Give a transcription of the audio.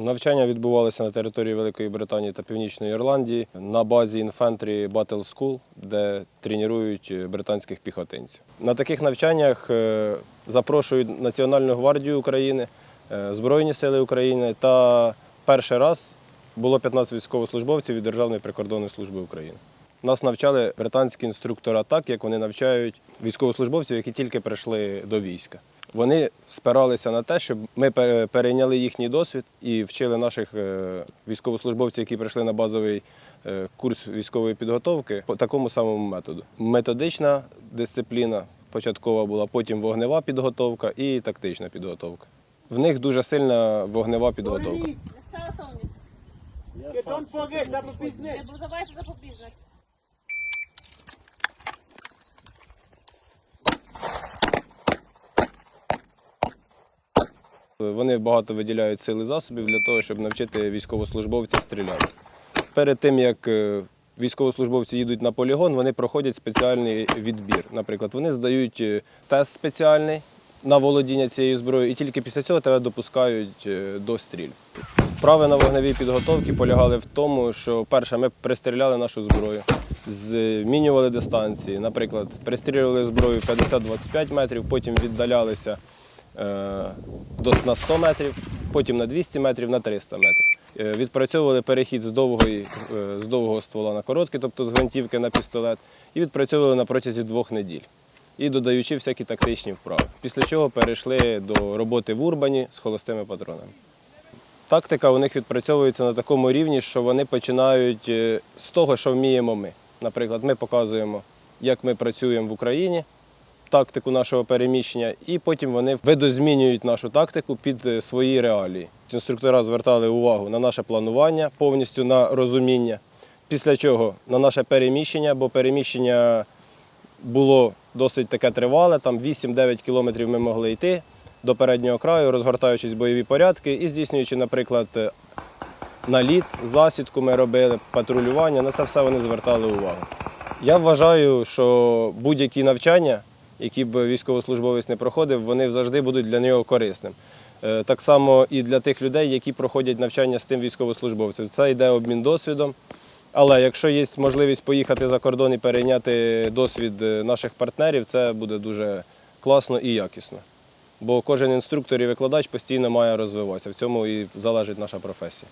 Навчання відбувалося на території Великої Британії та Північної Ірландії на базі Infantry Battle School, де тренують е, британських піхотинців. На таких навчаннях е, запрошують Національну гвардію України, е, Збройні Сили України та перший раз було 15 військовослужбовців від Державної прикордонної служби України. Нас навчали британські інструктора так, як вони навчають військовослужбовців, які тільки прийшли до війська. Вони спиралися на те, щоб ми перейняли їхній досвід і вчили наших е, військовослужбовців, які прийшли на базовий е, курс військової підготовки, по такому самому методу. Методична дисципліна початкова була, потім вогнева підготовка і тактична підготовка. В них дуже сильна вогнева підготовка. Не Вони багато виділяють сил і засобів для того, щоб навчити військовослужбовця стріляти. Перед тим як е, військовослужбовці їдуть на полігон, вони проходять спеціальний відбір. Наприклад, вони здають е, тест спеціальний на володіння цією зброєю, і тільки після цього тебе допускають е, до стріль. Вправи на вогневій підготовці полягали в тому, що перше, ми пристріляли нашу зброю, змінювали дистанції. Наприклад, пристрілювали зброю 50-25 метрів, потім віддалялися е, на 100 метрів, потім на 200 метрів, на 300 метрів. Е, Відпрацьовували перехід з, довгої, е, з довгого ствола на короткий, тобто з гвинтівки на пістолет, і відпрацьовували на протязі двох неділь. І додаючи всякі тактичні вправи. Після чого перейшли до роботи в урбані з холостими патронами. Тактика у них відпрацьовується на такому рівні, що вони починають е, з того, що вміємо ми. Наприклад, ми показуємо, як ми працюємо в Україні, тактику нашого переміщення, і потім вони видозмінюють нашу тактику під е, свої реалії. Інструктора звертали увагу на наше планування, повністю на розуміння. Після чого на наше переміщення, бо переміщення було досить таке тривале, там 8-9 кілометрів ми могли йти до переднього краю, розгортаючись бойові порядки і здійснюючи, наприклад, е, наліт, засідку ми робили, патрулювання, на це все вони звертали увагу. Я вважаю, що будь-які навчання, які б військовослужбовець не проходив, вони завжди будуть для нього корисним. Е, Так само і для тих людей, які проходять навчання з тим військовослужбовцем. Це йде обмін досвідом. Але якщо є можливість поїхати за кордон і перейняти досвід е, наших партнерів, це буде дуже класно і якісно. Бо кожен інструктор і викладач постійно має розвиватися. В цьому і залежить наша професія.